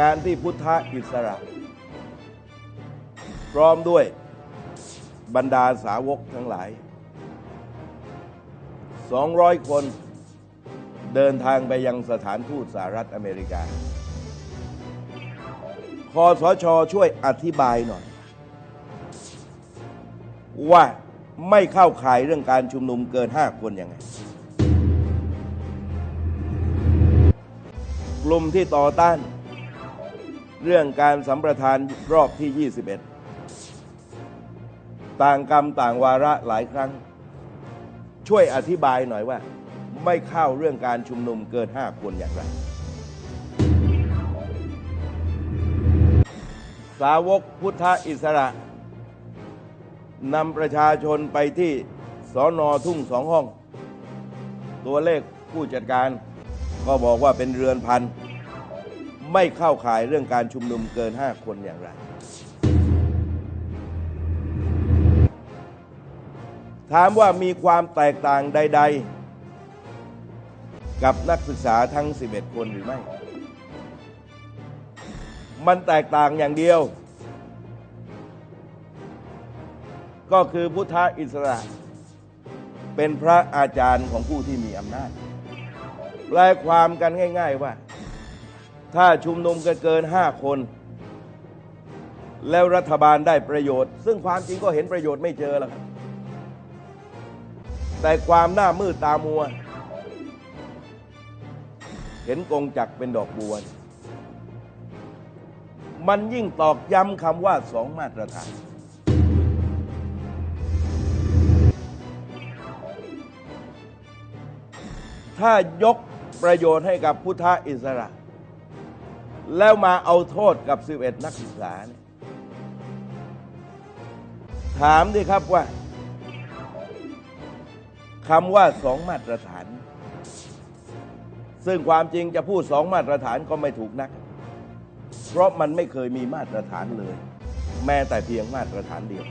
การที่พุทธอิสระ พร้อมด้วยบรรดาสาวกทั้งหลาย 200 คนเดินทางไปยังสถานทูตสหรัฐอเมริกา คอสชช่วยอธิบายหน่อย ว่าไม่เข้าข่ายเรื่องการชุมนุมเกิน 5 คนยังไง กลุ่มที่ต่อต้าน เรื่องการสัมปรทานรอบที่ 21 ต่างกรรมต่างวาระหลายครั้ง ช่วยอธิบายหน่อยว่า ไม่เข้าเรื่องการชุมนุมเกิน 5 คนอย่างไร สาวกพุทธอิสระนำประชาชนไปที่สอนอทุ่งสองห้อง ตัวเลขผู้จัดการก็บอกว่าเป็นเรือนพัน ไม่เข้าข่ายเรื่องการชุมนุมเกิน 5 คนอย่างไร ถามว่ามีความแตกต่างใด ๆ กับนักศึกษาทั้ง 11 คนหรือไม่ มันแตกต่างอย่างเดียว ก็คือพุทธอิสระ เป็นพระอาจารย์ของผู้ที่มีอำนาจแปลความกันง่าย ๆว่า ถ้าชุมนุมกันเกินห้าคน แล้วรัฐบาลได้ประโยชน์ ซึ่งความจริงก็เห็นประโยชน์ไม่เจอแล้วครับแต่ความหน้ามืดตามัว เห็นกงจักเป็นดอกบัว มันยิ่งตอกย้ำคำว่าสองมาตรฐาน ถ้ายกประโยชน์ให้กับพุทธอิสระ แล้วมาเอาโทษกับ 11 นักศึกษาเนี่ยถามดิครับว่าคำว่าสองมาตรฐาน ซึ่งความจริงจะพูดสองมาตรฐานก็ไม่ถูกนัก เพราะมันไม่เคยมีมาตรฐานเลย แม้แต่เพียงมาตรฐานเดียว